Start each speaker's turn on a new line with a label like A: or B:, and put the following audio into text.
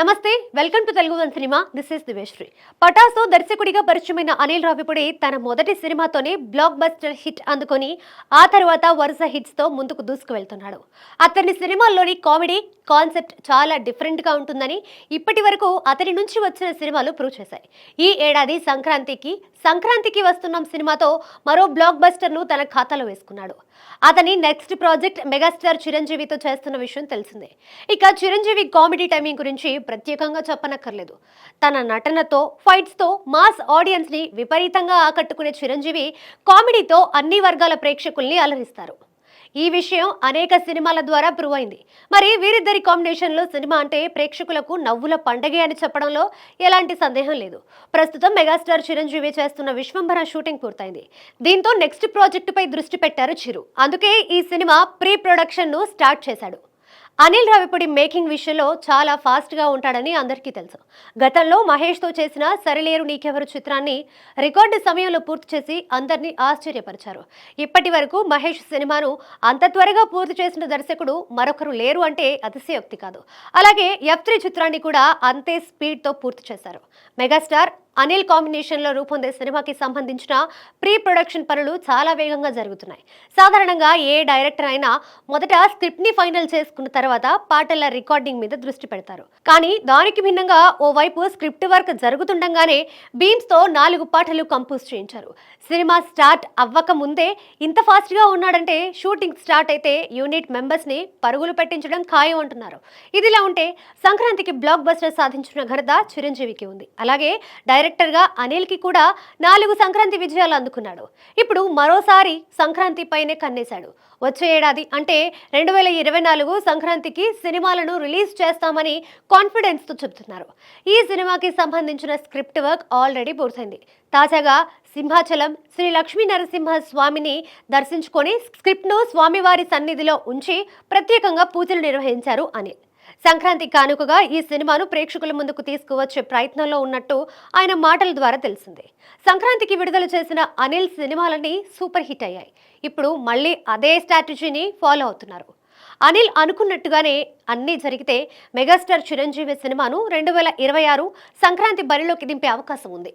A: నమస్తే welcome to Telugu one cinema. This is దివేశ్రీ పటాసో దర్శకుడిగా పరిచయమైన అనిల్ రావిపూడి తన మొదటి సినిమాతోనే బ్లాక్ బస్టర్ హిట్ అందుకొని ఆ తర్వాత వరుస హిట్స్తో ముందుకు దూసుకు వెళ్తున్నాడు అతని సినిమాల్లోని కామెడీ కాన్సెప్ట్ చాలా డిఫరెంట్గా ఉంటుందని ఇప్పటి వరకు అతని నుంచి వచ్చిన సినిమాలు ప్రూవ్ చేశాయి. ఈ ఏడాది సంక్రాంతికి సంక్రాంతికి వస్తున్నాం సినిమాతో మరో బ్లాక్ బస్టర్ను తన ఖాతాలో వేసుకున్నాడు. అతని నెక్స్ట్ ప్రాజెక్ట్ మెగాస్టార్ చిరంజీవితో చేస్తున్న విషయం తెలిసిందే. ఇక చిరంజీవి కామెడీ టైమింగ్ గురించి ప్రత్యేకంగా చెప్పనక్కర్లేదు. తన నటనతో ఫైట్స్తో మాస్ ఆడియన్స్ని విపరీతంగా ఆకట్టుకునే చిరంజీవి కామెడీతో అన్ని వర్గాల ప్రేక్షకుల్ని అలరిస్తారు. ఈ విషయం అనేక సినిమాల ద్వారా ప్రూవ్ అయింది. మరి వీరిద్దరి కాంబినేషన్లో సినిమా అంటే ప్రేక్షకులకు నవ్వుల పండగే అని చెప్పడంలో ఎలాంటి సందేహం లేదు. ప్రస్తుతం మెగాస్టార్ చిరంజీవి చేస్తున్న విశ్వంభర షూటింగ్ పూర్తయింది. దీంతో నెక్స్ట్ ప్రాజెక్టుపై దృష్టి పెట్టారు చిరు. అందుకే ఈ సినిమా ప్రీ ప్రొడక్షన్ను స్టార్ట్ చేశాడు. అనిల్ రావిపూడి మేకింగ్ విషయంలో చాలా ఫాస్ట్గా ఉంటాడని అందరికీ తెలుసు. గతంలో మహేష్తో చేసిన సరిలేరు నీకెవరు చిత్రాన్ని రికార్డు సమయంలో పూర్తి చేసి అందరినీ ఆశ్చర్యపరిచారు. ఇప్పటి వరకు మహేష్ సినిమాను అంత త్వరగా పూర్తి చేసిన దర్శకుడు మరొకరు లేరు అంటే అతిశయోక్తి కాదు. అలాగే ఎఫ్ త్రీ చిత్రాన్ని కూడా అంతే స్పీడ్తో పూర్తి చేశారు. మెగాస్టార్ అనిల్ కాంబినేషన్లో రూపొందే సినిమాకి సంబంధించిన ప్రీ ప్రొడక్షన్ పనులు చాలా వేగంగా జరుగుతున్నాయి. సాధారణంగా ఏ డైరెక్టర్ అయినా మొదట స్క్రిప్ట్ని ఫైనల్ చేసుకున్న తర్వాత పాటల రికార్డింగ్ మీద దృష్టి పెడతారు. కానీ దానికి భిన్నంగా ఓవైపు స్క్రిప్ట్ వర్క్ జరుగుతుండగానే బీమ్స్తో నాలుగు పాటలు కంపోజ్ చేయించారు. సినిమా స్టార్ట్ అవ్వక ముందే ఇంత ఫాస్ట్గా ఉన్నాడంటే షూటింగ్ స్టార్ట్ అయితే యూనిట్ మెంబర్స్ని పరుగులు పెట్టించడం ఖాయం అంటున్నారు. ఇదిలా ఉంటే సంక్రాంతికి బ్లాక్ బస్టర్ సాధించిన ఘనత చిరంజీవికి ఉంది. అలాగే డైరెక్టర్గా అనిల్కి కూడా నాలుగు సంక్రాంతి విజయాలు అందుకున్నాడు. ఇప్పుడు మరోసారి సంక్రాంతి పైనే కన్నేశాడు. వచ్చే ఏడాది అంటే రెండు వేల ఇరవై నాలుగు సంక్రాంతికి సినిమాలను రిలీజ్ చేస్తామని కాన్ఫిడెన్స్తో చెబుతున్నారు. ఈ సినిమాకి సంబంధించిన స్క్రిప్ట్ వర్క్ ఆల్రెడీ పూర్తయింది. తాజాగా సింహాచలం శ్రీ లక్ష్మీ నరసింహ స్వామిని దర్శించుకొని స్క్రిప్ట్ను స్వామివారి సన్నిధిలో ఉంచి ప్రత్యేకంగా పూజలు నిర్వహించారు అనిల్. సంక్రాంతి కానుకగా ఈ సినిమాను ప్రేక్షకుల ముందుకు తీసుకువచ్చే ప్రయత్నంలో ఉన్నట్టు ఆయన మాటల ద్వారా తెలిసింది. సంక్రాంతికి విడుదల చేసిన అనిల్ సినిమాలన్నీ సూపర్ హిట్ అయ్యాయి. ఇప్పుడు మళ్ళీ అదే స్ట్రాటజీని ఫాలో అవుతున్నారు. అనిల్ అనుకున్నట్టుగానే అన్నీ జరిగితే మెగాస్టార్ చిరంజీవి సినిమాను రెండు వేల ఇరవై ఆరు సంక్రాంతి బరిలోకి దింపే అవకాశం ఉంది.